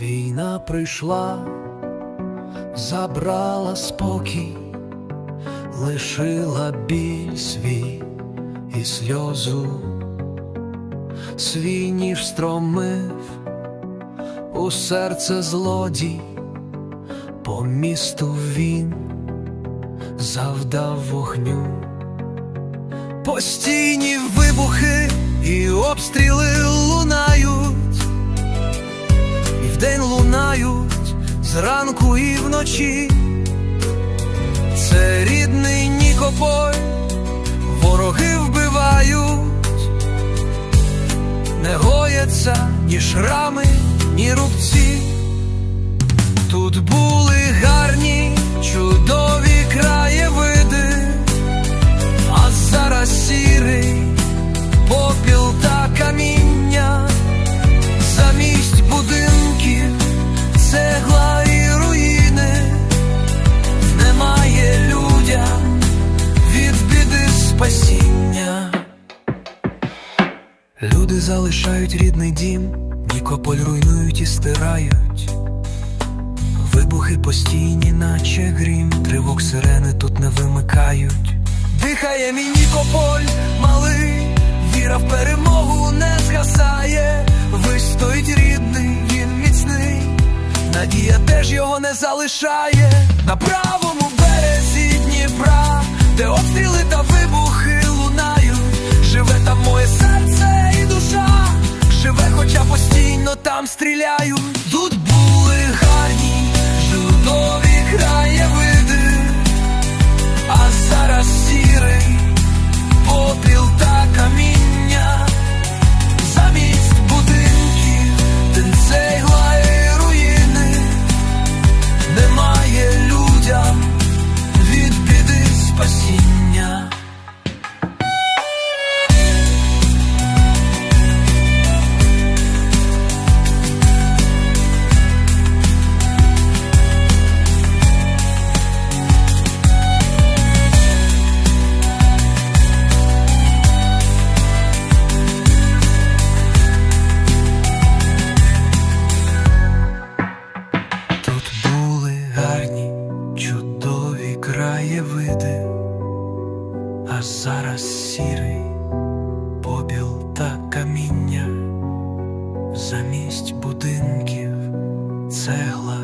Війна прийшла, забрала спокій, лишила біль свій і сльозу, свій ніж стромив у серце злодій, по місту він завдав вогню, постійні вибухи і обстріли лунають і вдень лунають зранку і вночі. Це рідний Нікополь, вороги вбивають, не гояться ні шрами, ні рубці. Люди залишають рідний дім, Нікополь руйнують і стирають. Вибухи постійні, наче грім, тривог сирени тут не вимикають. Дихає мій Нікополь малий, віра в перемогу не згасає. Вистоїть рідний, він міцний, надія теж його не залишає. На правому там стріляють. Тут краєвиди, а зараз сірий побіл та каміння, замість будинків, цегла